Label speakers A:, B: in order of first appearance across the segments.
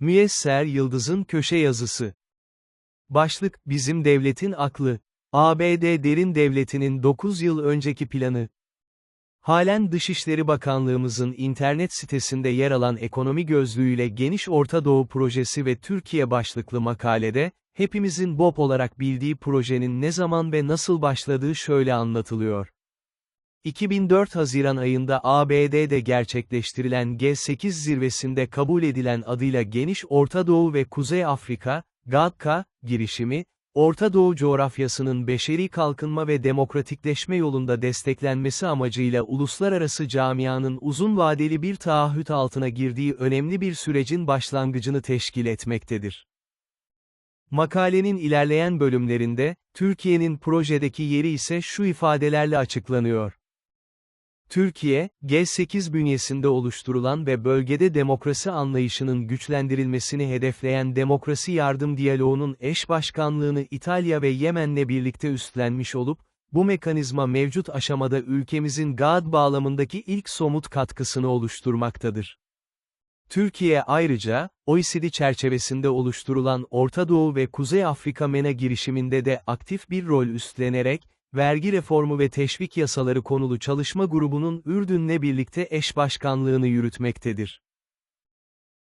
A: Müyesser Yıldız'ın köşe yazısı. Başlık, Bizim Devletin Aklı. ABD Derin Devleti'nin 9 yıl önceki planı. Halen Dışişleri Bakanlığımızın internet sitesinde yer alan ekonomi gözlüğüyle Geniş Orta Doğu Projesi ve Türkiye başlıklı makalede, hepimizin BOP olarak bildiği projenin ne zaman ve nasıl başladığı şöyle anlatılıyor. 2004 Haziran ayında ABD'de gerçekleştirilen G8 zirvesinde kabul edilen adıyla Geniş Orta Doğu ve Kuzey Afrika, GATKA, girişimi, Orta Doğu coğrafyasının beşeri kalkınma ve demokratikleşme yolunda desteklenmesi amacıyla uluslararası camianın uzun vadeli bir taahhüt altına girdiği önemli bir sürecin başlangıcını teşkil etmektedir. Makalenin ilerleyen bölümlerinde, Türkiye'nin projedeki yeri ise şu ifadelerle açıklanıyor. Türkiye, G8 bünyesinde oluşturulan ve bölgede demokrasi anlayışının güçlendirilmesini hedefleyen demokrasi yardım diyaloğunun eş başkanlığını İtalya ve Yemen'le birlikte üstlenmiş olup, bu mekanizma mevcut aşamada ülkemizin GAD bağlamındaki ilk somut katkısını oluşturmaktadır. Türkiye ayrıca, OECD çerçevesinde oluşturulan Orta Doğu ve Kuzey Afrika MENA girişiminde de aktif bir rol üstlenerek, vergi reformu ve teşvik yasaları konulu çalışma grubunun Ürdün'le birlikte eş başkanlığını yürütmektedir.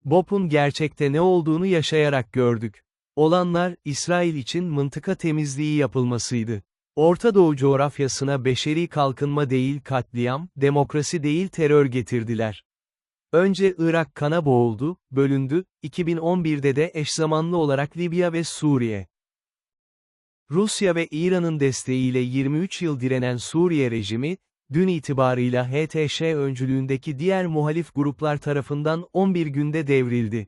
A: BOP'un gerçekte ne olduğunu yaşayarak gördük. Olanlar, İsrail için mıntıka temizliği yapılmasıydı. Orta Doğu coğrafyasına beşeri kalkınma değil katliam, demokrasi değil terör getirdiler. Önce Irak kana boğuldu, bölündü, 2011'de de eşzamanlı olarak Libya ve Suriye. Rusya ve İran'ın desteğiyle 23 yıl direnen Suriye rejimi, dün itibarıyla HTŞ öncülüğündeki diğer muhalif gruplar tarafından 11 günde devrildi.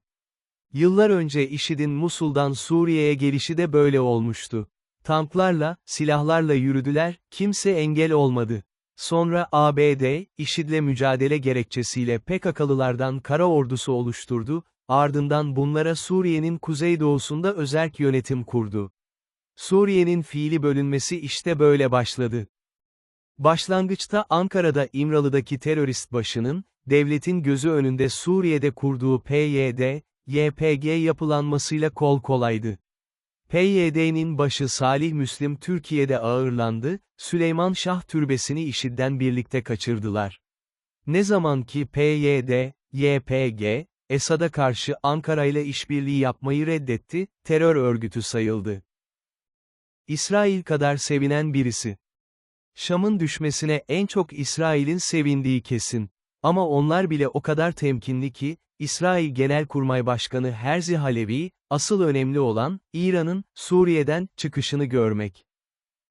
A: Yıllar önce IŞİD'in Musul'dan Suriye'ye gelişi de böyle olmuştu. Tanklarla, silahlarla yürüdüler, kimse engel olmadı. Sonra ABD, IŞİD'le mücadele gerekçesiyle PKK'lılardan kara ordusu oluşturdu, ardından bunlara Suriye'nin kuzeydoğusunda özerk yönetim kurdu. Suriye'nin fiili bölünmesi işte böyle başladı. Başlangıçta Ankara'da İmralı'daki terörist başının, devletin gözü önünde Suriye'de kurduğu PYD, YPG yapılanmasıyla kol kolaydı. PYD'nin başı Salih Müslim Türkiye'de ağırlandı, Süleyman Şah Türbesi'ni IŞİD'den birlikte kaçırdılar. Ne zaman ki PYD, YPG, Esad'a karşı Ankara ile işbirliği yapmayı reddetti, terör örgütü sayıldı. İsrail kadar sevinen birisi. Şam'ın düşmesine en çok İsrail'in sevindiği kesin. Ama onlar bile o kadar temkinli ki, İsrail Genelkurmay Başkanı Herzi Halevi, asıl önemli olan, İran'ın, Suriye'den, çıkışını görmek.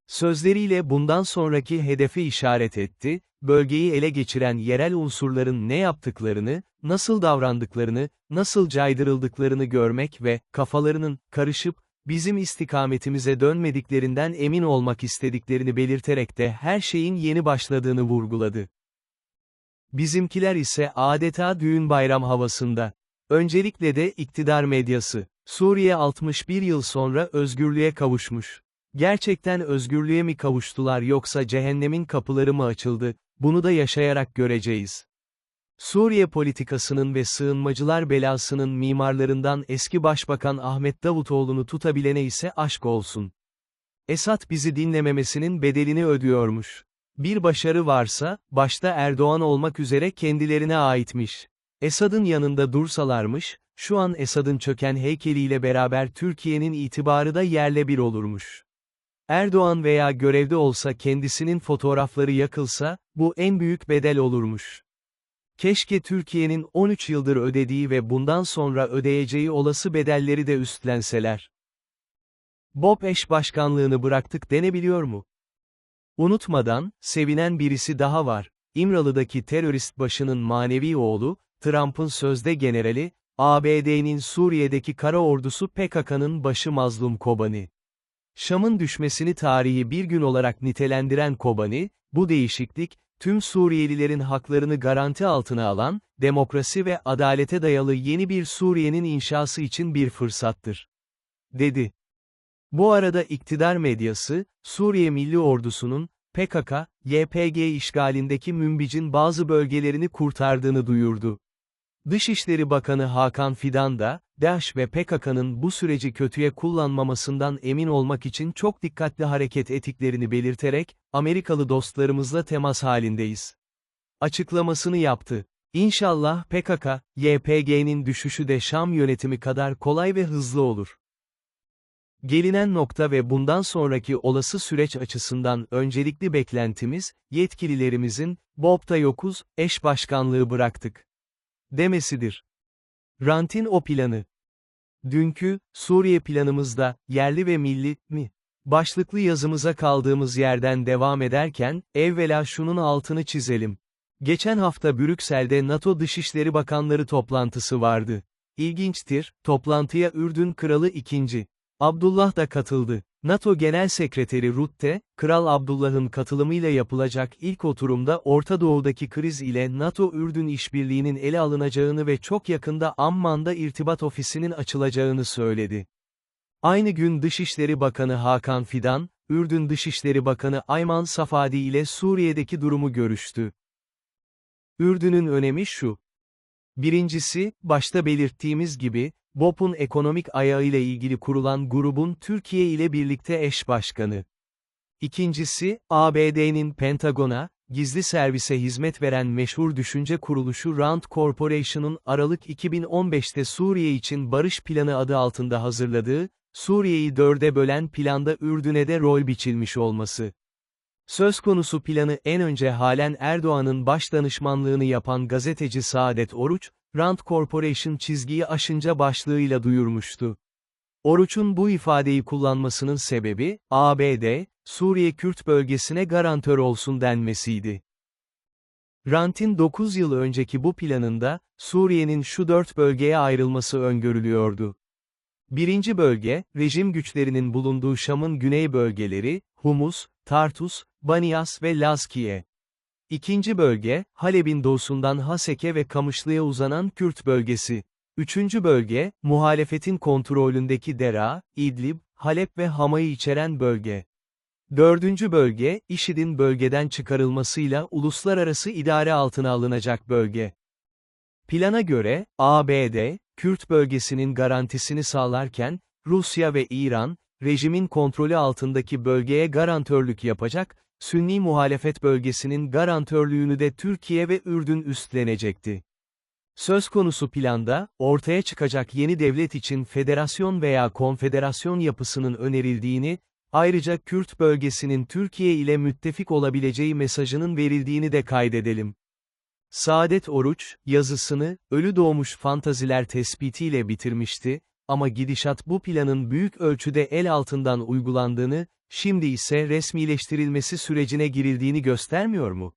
A: Sözleriyle bundan sonraki hedefi işaret etti, bölgeyi ele geçiren yerel unsurların ne yaptıklarını, nasıl davrandıklarını, nasıl caydırıldıklarını görmek ve, kafalarının, karışıp, bizim istikametimize dönmediklerinden emin olmak istediklerini belirterek de her şeyin yeni başladığını vurguladı. Bizimkiler ise adeta düğün bayram havasında. Öncelikle de iktidar medyası. Suriye 61 yıl sonra özgürlüğe kavuşmuş. Gerçekten özgürlüğe mi kavuştular yoksa cehennemin kapıları mı açıldı, bunu da yaşayarak göreceğiz. Suriye politikasının ve sığınmacılar belasının mimarlarından eski Başbakan Ahmet Davutoğlu'nu tutabilene ise aşk olsun. Esat bizi dinlememesinin bedelini ödüyormuş. Bir başarı varsa, başta Erdoğan olmak üzere kendilerine aitmiş. Esad'ın yanında dursalarmış, şu an Esad'ın çöken heykeliyle beraber Türkiye'nin itibarı da yerle bir olurmuş. Erdoğan veya görevde olsa kendisinin fotoğrafları yakılsa, bu en büyük bedel olurmuş. Keşke Türkiye'nin 13 yıldır ödediği ve bundan sonra ödeyeceği olası bedelleri de üstlenseler. Bob eş başkanlığını bıraktık denebiliyor mu? Unutmadan, sevinen birisi daha var. İmralı'daki terörist başının manevi oğlu, Trump'ın sözde generali, ABD'nin Suriye'deki kara ordusu PKK'nın başı Mazlum Kobani. Şam'ın düşmesini tarihi bir gün olarak nitelendiren Kobani, bu değişiklik, tüm Suriyelilerin haklarını garanti altına alan, demokrasi ve adalete dayalı yeni bir Suriye'nin inşası için bir fırsattır. Dedi. Bu arada iktidar medyası, Suriye Milli Ordusu'nun, PKK, YPG işgalindeki Münbic'in bazı bölgelerini kurtardığını duyurdu. Dışişleri Bakanı Hakan Fidan da, DAEŞ ve PKK'nın bu süreci kötüye kullanmamasından emin olmak için çok dikkatli hareket ettiklerini belirterek, Amerikalı dostlarımızla temas halindeyiz. Açıklamasını yaptı. İnşallah PKK, YPG'nin düşüşü de Şam yönetimi kadar kolay ve hızlı olur. Gelinen nokta ve bundan sonraki olası süreç açısından öncelikli beklentimiz, yetkililerimizin, BOP'ta yokuz, eş başkanlığı bıraktık. Demesidir. Rant'in o planı. Dünkü, Suriye planımızda, yerli ve milli, mi? Başlıklı yazımıza kaldığımız yerden devam ederken, evvela şunun altını çizelim. Geçen hafta Brüksel'de NATO Dışişleri Bakanları toplantısı vardı. İlginçtir, toplantıya Ürdün Kralı II. Abdullah da katıldı. NATO Genel Sekreteri Rutte, Kral Abdullah'ın katılımıyla yapılacak ilk oturumda Orta Doğu'daki kriz ile NATO-Ürdün işbirliğinin ele alınacağını ve çok yakında Amman'da irtibat ofisinin açılacağını söyledi. Aynı gün Dışişleri Bakanı Hakan Fidan, Ürdün Dışişleri Bakanı Ayman Safadi ile Suriye'deki durumu görüştü. Ürdün'ün önemi şu. Birincisi, başta belirttiğimiz gibi, BOP'un ekonomik ayağıyla ilgili kurulan grubun Türkiye ile birlikte eş başkanı. İkincisi, ABD'nin Pentagon'a, gizli servise hizmet veren meşhur düşünce kuruluşu Rand Corporation'un Aralık 2015'te Suriye için barış planı adı altında hazırladığı, Suriye'yi dörde bölen planda Ürdün'e de rol biçilmiş olması. Söz konusu planı en önce halen Erdoğan'ın baş danışmanlığını yapan gazeteci Saadet Oruç, Rand Corporation çizgiyi aşınca başlığıyla duyurmuştu. Oruç'un bu ifadeyi kullanmasının sebebi, ABD, Suriye Kürt bölgesine garantör olsun denmesiydi. Rand'in 9 yıl önceki bu planında, Suriye'nin şu dört bölgeye ayrılması öngörülüyordu. Birinci bölge, rejim güçlerinin bulunduğu Şam'ın güney bölgeleri, Humus, Tartus, Banias ve Lazkiye. İkinci bölge, Halep'in doğusundan Haseke ve Kamışlı'ya uzanan Kürt bölgesi. Üçüncü bölge, muhalefetin kontrolündeki Dera, İdlib, Halep ve Hama'yı içeren bölge. Dördüncü bölge, IŞİD'in bölgeden çıkarılmasıyla uluslararası idare altına alınacak bölge. Plana göre, ABD, Kürt bölgesinin garantisini sağlarken, Rusya ve İran, rejimin kontrolü altındaki bölgeye garantörlük yapacak, Sünni muhalefet bölgesinin garantörlüğünü de Türkiye ve Ürdün üstlenecekti. Söz konusu planda, ortaya çıkacak yeni devlet için federasyon veya konfederasyon yapısının önerildiğini, ayrıca Kürt bölgesinin Türkiye ile müttefik olabileceği mesajının verildiğini de kaydedelim. Saadet Oruç, yazısını, ölü doğmuş fantaziler tespitiyle bitirmişti, ama gidişat bu planın büyük ölçüde el altından uygulandığını, şimdi ise resmileştirilmesi sürecine girildiğini göstermiyor mu?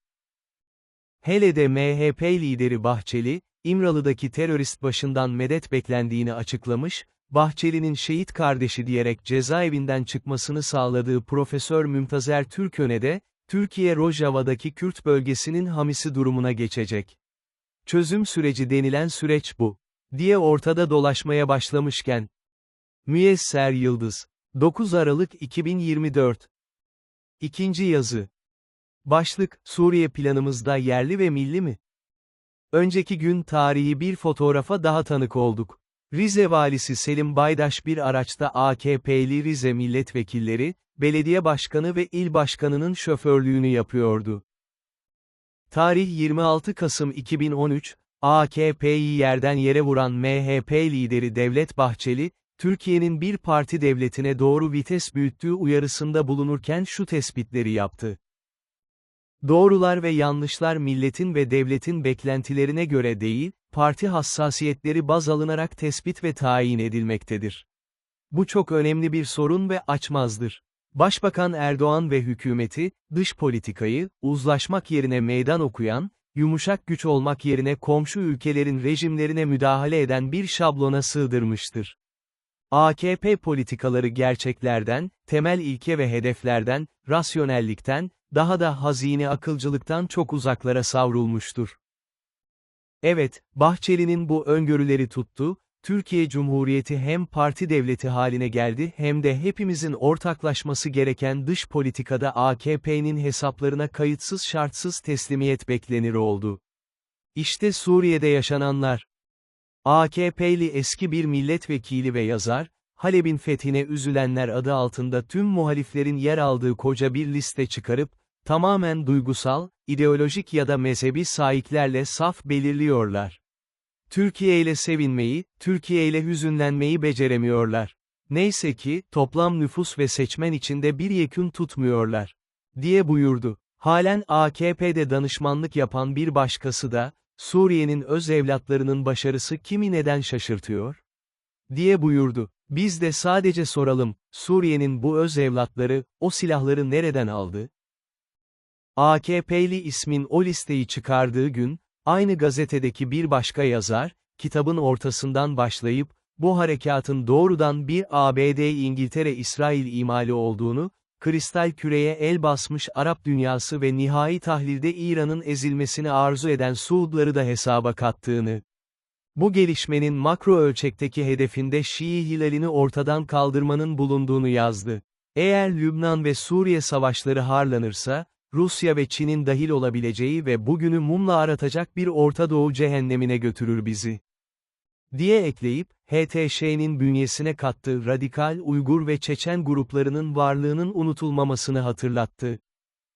A: Hele de MHP lideri Bahçeli, İmralı'daki terörist başından medet beklendiğini açıklamış, Bahçeli'nin şehit kardeşi diyerek cezaevinden çıkmasını sağladığı Profesör Mümtazer Türköne de, Türkiye Rojava'daki Kürt bölgesinin hamisi durumuna geçecek. Çözüm süreci denilen süreç bu diye ortada dolaşmaya başlamışken. Müyesser Yıldız 9 Aralık 2024 İkinci yazı Başlık, Suriye planımızda yerli ve milli mi? Önceki gün tarihi bir fotoğrafa daha tanık olduk. Rize valisi Selim Baydaş bir araçta AKP'li Rize milletvekilleri, belediye başkanı ve il başkanının şoförlüğünü yapıyordu. Tarih 26 Kasım 2013, AKP'yi yerden yere vuran MHP lideri Devlet Bahçeli, Türkiye'nin bir parti devletine doğru vites büyüttüğü uyarısında bulunurken şu tespitleri yaptı. Doğrular ve yanlışlar milletin ve devletin beklentilerine göre değil, parti hassasiyetleri baz alınarak tespit ve tayin edilmektedir. Bu çok önemli bir sorun ve açmazdır. Başbakan Erdoğan ve hükümeti, dış politikayı, uzlaşmak yerine meydan okuyan, yumuşak güç olmak yerine komşu ülkelerin rejimlerine müdahale eden bir şablona sığdırmıştır. AKP politikaları gerçeklerden, temel ilke ve hedeflerden, rasyonellikten, daha da hazine akılcılıktan çok uzaklara savrulmuştur. Evet, Bahçeli'nin bu öngörüleri tuttu, Türkiye Cumhuriyeti hem parti devleti haline geldi hem de hepimizin ortaklaşması gereken dış politikada AKP'nin hesaplarına kayıtsız şartsız teslimiyet beklenir oldu. İşte Suriye'de yaşananlar. AKP'li eski bir milletvekili ve yazar, Halep'in fethine üzülenler adı altında tüm muhaliflerin yer aldığı koca bir liste çıkarıp, tamamen duygusal, ideolojik ya da mezhebi sahiplerle saf belirliyorlar. Türkiye ile sevinmeyi, Türkiye ile hüzünlenmeyi beceremiyorlar. Neyse ki, toplam nüfus ve seçmen içinde bir yekün tutmuyorlar. Diye buyurdu. Halen AKP'de danışmanlık yapan bir başkası da, Suriye'nin öz evlatlarının başarısı kimi neden şaşırtıyor? Diye buyurdu. Biz de sadece soralım, Suriye'nin bu öz evlatları, o silahları nereden aldı? AKP'li ismin o listeyi çıkardığı gün, aynı gazetedeki bir başka yazar, kitabın ortasından başlayıp, bu harekatın doğrudan bir ABD-İngiltere-İsrail imali olduğunu, kristal küreye el basmış Arap dünyası ve nihai tahlilde İran'ın ezilmesini arzu eden Suudları da hesaba kattığını, bu gelişmenin makro ölçekteki hedefinde Şii hilalini ortadan kaldırmanın bulunduğunu yazdı. Eğer Lübnan ve Suriye savaşları harlanırsa, Rusya ve Çin'in dahil olabileceği ve bugünü mumla aratacak bir Orta Doğu cehennemine götürür bizi. Diye ekleyip, HTŞ'nin bünyesine kattığı radikal Uygur ve Çeçen gruplarının varlığının unutulmamasını hatırlattı.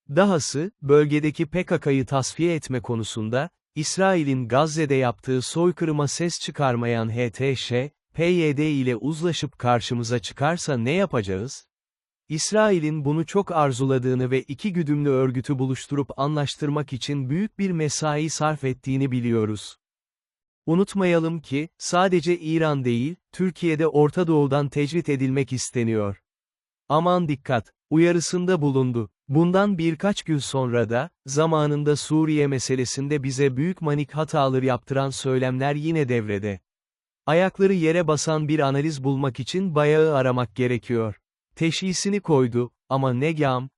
A: Dahası, bölgedeki PKK'yı tasfiye etme konusunda, İsrail'in Gazze'de yaptığı soykırıma ses çıkarmayan HTŞ, PYD ile uzlaşıp karşımıza çıkarsa ne yapacağız? İsrail'in bunu çok arzuladığını ve iki güdümlü örgütü buluşturup anlaştırmak için büyük bir mesai sarf ettiğini biliyoruz. Unutmayalım ki, sadece İran değil, Türkiye'de Orta Doğu'dan tecrit edilmek isteniyor. Aman dikkat, uyarısında bulundu. Bundan birkaç gün sonra da, zamanında Suriye meselesinde bize büyük manik hatalar yaptıran söylemler yine devrede. Ayakları yere basan bir analiz bulmak için bayağı aramak gerekiyor. Teşhisini koydu, ama ne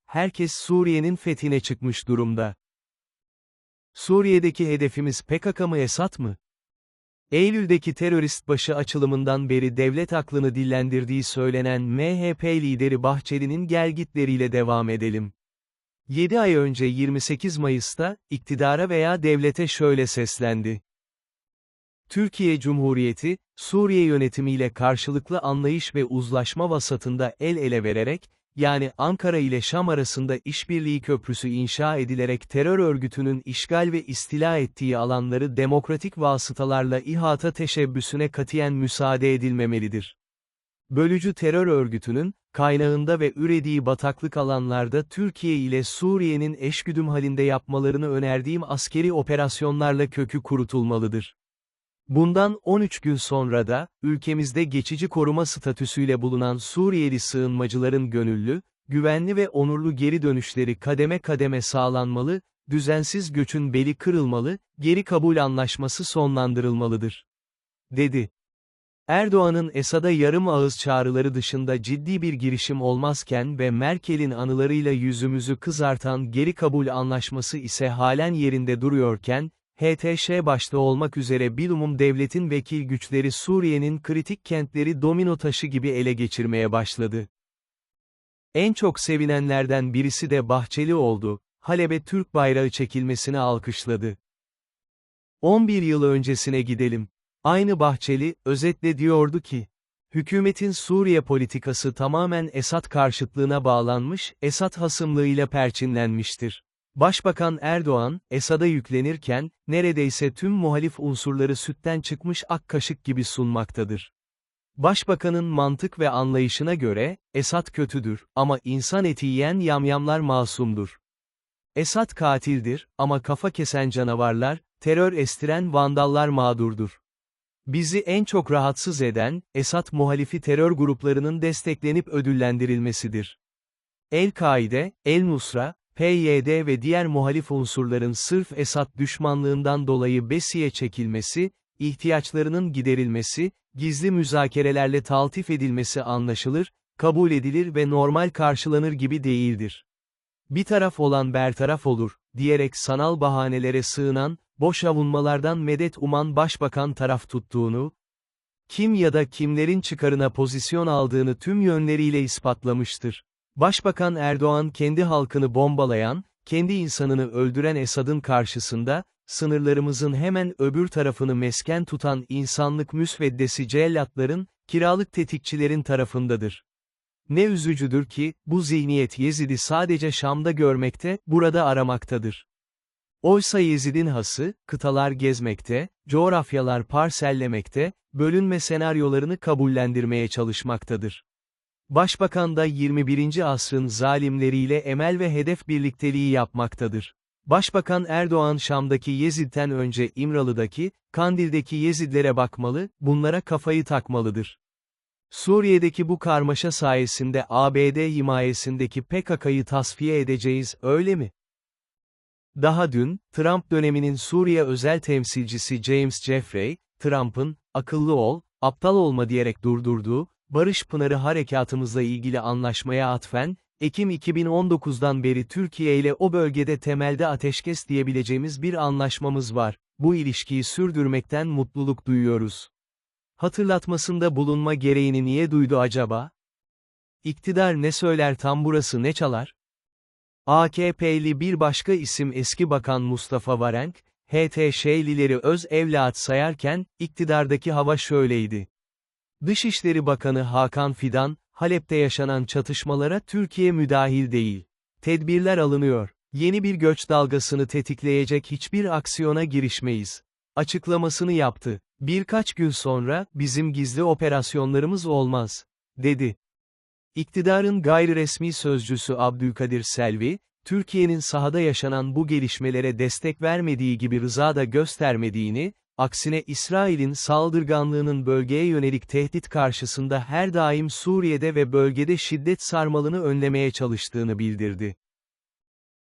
A: herkes Suriye'nin fethine çıkmış durumda. Suriye'deki hedefimiz PKK mı Esad mı? Eylül'deki terörist başı açılımından beri devlet aklını dillendirdiği söylenen MHP lideri Bahçeli'nin gelgitleriyle devam edelim. 7 ay önce 28 Mayıs'ta, iktidara veya devlete şöyle seslendi. Türkiye Cumhuriyeti, Suriye yönetimiyle karşılıklı anlayış ve uzlaşma vasatında el ele vererek, yani Ankara ile Şam arasında işbirliği köprüsü inşa edilerek terör örgütünün işgal ve istila ettiği alanları demokratik vasıtalarla ihata teşebbüsüne katiyen müsaade edilmemelidir. Bölücü terör örgütünün, kaynağında ve ürediği bataklık alanlarda Türkiye ile Suriye'nin eşgüdüm halinde yapmalarını önerdiğim askeri operasyonlarla kökü kurutulmalıdır. Bundan 13 gün sonra da, ülkemizde geçici koruma statüsüyle bulunan Suriyeli sığınmacıların gönüllü, güvenli ve onurlu geri dönüşleri kademe kademe sağlanmalı, düzensiz göçün beli kırılmalı, geri kabul anlaşması sonlandırılmalıdır. Dedi. Erdoğan'ın Esad'a yarım ağız çağrıları dışında ciddi bir girişim olmazken ve Merkel'in anılarıyla yüzümüzü kızartan geri kabul anlaşması ise halen yerinde duruyorken, HTŞ başta olmak üzere bilumum devletin vekil güçleri Suriye'nin kritik kentleri domino taşı gibi ele geçirmeye başladı. En çok sevinenlerden birisi de Bahçeli oldu, Halep'e Türk bayrağı çekilmesini alkışladı. 11 yıl öncesine gidelim. Aynı Bahçeli, özetle diyordu ki, hükümetin Suriye politikası tamamen Esad karşıtlığına bağlanmış, Esad hasımlığıyla perçinlenmiştir. Başbakan Erdoğan, Esad'a yüklenirken, neredeyse tüm muhalif unsurları sütten çıkmış ak kaşık gibi sunmaktadır. Başbakanın mantık ve anlayışına göre, Esad kötüdür, ama insan eti yiyen yamyamlar masumdur. Esad katildir, ama kafa kesen canavarlar, terör estiren vandallar mağdurdur. Bizi en çok rahatsız eden, Esad muhalifi terör gruplarının desteklenip ödüllendirilmesidir. El-Kaide, El-Nusra, PYD ve diğer muhalif unsurların sırf Esad düşmanlığından dolayı Besi'ye çekilmesi, ihtiyaçlarının giderilmesi, gizli müzakerelerle taltif edilmesi anlaşılır, kabul edilir ve normal karşılanır gibi değildir. Bir taraf olan bertaraf olur, diyerek sanal bahanelere sığınan, boş avunmalardan medet uman başbakan taraf tuttuğunu, kim ya da kimlerin çıkarına pozisyon aldığını tüm yönleriyle ispatlamıştır. Başbakan Erdoğan kendi halkını bombalayan, kendi insanını öldüren Esad'ın karşısında, sınırlarımızın hemen öbür tarafını mesken tutan insanlık müsveddesi cellatların, kiralık tetikçilerin tarafındadır. Ne üzücüdür ki, bu zihniyet Yezid'i sadece Şam'da görmekte, burada aramaktadır. Oysa Yezid'in hası, kıtalar gezmekte, coğrafyalar parsellemekte, bölünme senaryolarını kabullendirmeye çalışmaktadır. Başbakan da 21. asrın zalimleriyle emel ve hedef birlikteliği yapmaktadır. Başbakan Erdoğan Şam'daki Yezid'den önce İmralı'daki, Kandil'deki Yezidlere bakmalı, bunlara kafayı takmalıdır. Suriye'deki bu karmaşa sayesinde ABD himayesindeki PKK'yı tasfiye edeceğiz, öyle mi? Daha dün, Trump döneminin Suriye özel temsilcisi James Jeffrey, Trump'ın, akıllı ol, aptal olma diyerek durdurduğu, Barış Pınarı harekatımızla ilgili anlaşmaya atfen, Ekim 2019'dan beri Türkiye ile o bölgede temelde ateşkes diyebileceğimiz bir anlaşmamız var. Bu ilişkiyi sürdürmekten mutluluk duyuyoruz. Hatırlatmasında bulunma gereğini niye duydu acaba? İktidar ne söyler tam burası ne çalar? AKP'li bir başka isim eski bakan Mustafa Varenk, HTŞ'lileri öz evlat sayarken, iktidardaki hava şöyleydi. Dışişleri Bakanı Hakan Fidan, Halep'te yaşanan çatışmalara Türkiye müdahil değil. Tedbirler alınıyor. Yeni bir göç dalgasını tetikleyecek hiçbir aksiyona girişmeyiz. Açıklamasını yaptı. Birkaç gün sonra, bizim gizli operasyonlarımız olmaz, dedi. İktidarın gayri resmi sözcüsü Abdülkadir Selvi, Türkiye'nin sahada yaşanan bu gelişmelere destek vermediği gibi rıza da göstermediğini, aksine İsrail'in saldırganlığının bölgeye yönelik tehdit karşısında her daim Suriye'de ve bölgede şiddet sarmalını önlemeye çalıştığını bildirdi.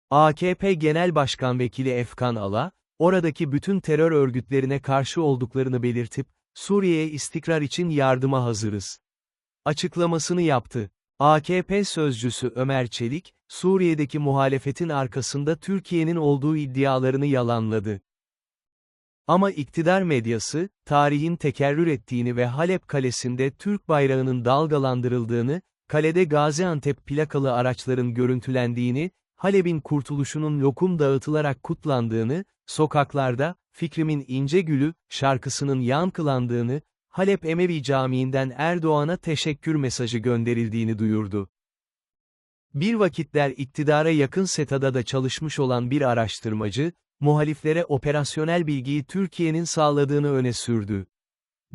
A: AKP Genel Başkan Vekili Efkan Ala, oradaki bütün terör örgütlerine karşı olduklarını belirtip, Suriye'ye istikrar için yardıma hazırız. Açıklamasını yaptı. AKP sözcüsü Ömer Çelik, Suriye'deki muhalefetin arkasında Türkiye'nin olduğu iddialarını yalanladı. Ama iktidar medyası, tarihin tekerrür ettiğini ve Halep kalesinde Türk bayrağının dalgalandırıldığını, kalede Gaziantep plakalı araçların görüntülendiğini, Halep'in kurtuluşunun lokum dağıtılarak kutlandığını, sokaklarda, Fikrimin İnce Gülü, şarkısının yankılandığını, Halep Emevi Camii'nden Erdoğan'a teşekkür mesajı gönderildiğini duyurdu. Bir vakitler iktidara yakın SETA'da da çalışmış olan bir araştırmacı, muhaliflere operasyonel bilgiyi Türkiye'nin sağladığını öne sürdü.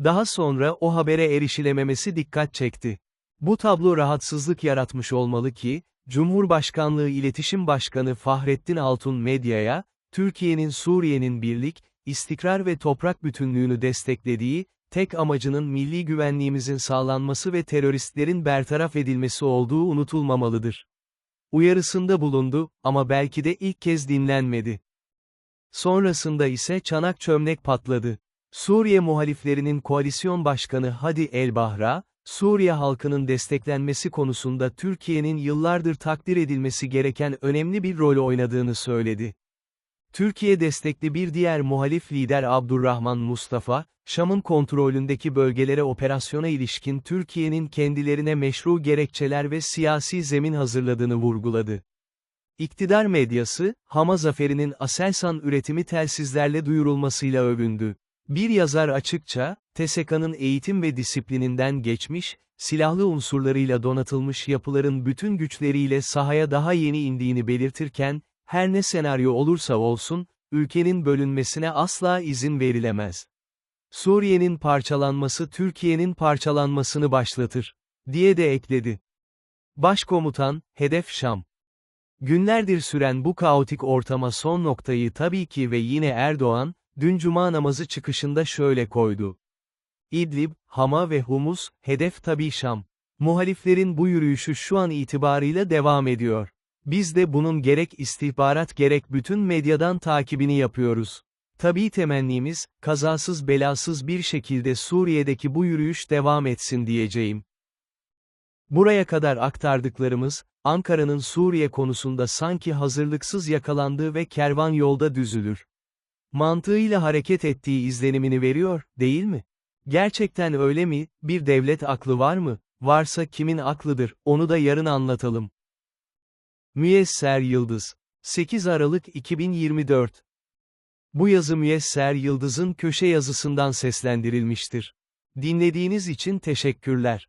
A: Daha sonra o habere erişilememesi dikkat çekti. Bu tablo rahatsızlık yaratmış olmalı ki, Cumhurbaşkanlığı İletişim Başkanı Fahrettin Altun medyaya, Türkiye'nin Suriye'nin birlik, istikrar ve toprak bütünlüğünü desteklediği, tek amacının milli güvenliğimizin sağlanması ve teröristlerin bertaraf edilmesi olduğu unutulmamalıdır. Uyarısında bulundu, ama belki de ilk kez dinlenmedi. Sonrasında ise çanak çömlek patladı. Suriye muhaliflerinin koalisyon başkanı Hadi El-Bahra, Suriye halkının desteklenmesi konusunda Türkiye'nin yıllardır takdir edilmesi gereken önemli bir rol oynadığını söyledi. Türkiye destekli bir diğer muhalif lider Abdurrahman Mustafa, Şam'ın kontrolündeki bölgelere operasyona ilişkin Türkiye'nin kendilerine meşru gerekçeler ve siyasi zemin hazırladığını vurguladı. İktidar medyası, Hama zaferinin Aselsan üretimi telsizlerle duyurulmasıyla övündü. Bir yazar açıkça, TSK'nın eğitim ve disiplininden geçmiş, silahlı unsurlarıyla donatılmış yapıların bütün güçleriyle sahaya daha yeni indiğini belirtirken, her ne senaryo olursa olsun, ülkenin bölünmesine asla izin verilemez. Suriye'nin parçalanması Türkiye'nin parçalanmasını başlatır, diye de ekledi. Başkomutan, hedef Şam. Günlerdir süren bu kaotik ortama son noktayı tabii ki ve yine Erdoğan, dün cuma namazı çıkışında şöyle koydu. İdlib, Hama ve Humus, hedef tabii Şam. Muhaliflerin bu yürüyüşü şu an itibarıyla devam ediyor. Biz de bunun gerek istihbarat gerek bütün medyadan takibini yapıyoruz. Tabii temennimiz, kazasız belasız bir şekilde Suriye'deki bu yürüyüş devam etsin diyeceğim. Buraya kadar aktardıklarımız, Ankara'nın Suriye konusunda sanki hazırlıksız yakalandığı ve kervan yolda düzülür. Mantığıyla hareket ettiği izlenimini veriyor, değil mi? Gerçekten öyle mi, bir devlet aklı var mı? Varsa kimin aklıdır, onu da yarın anlatalım. Müyesser Yıldız 8 Aralık 2024 Bu yazı Müyesser Yıldız'ın köşe yazısından seslendirilmiştir. Dinlediğiniz için teşekkürler.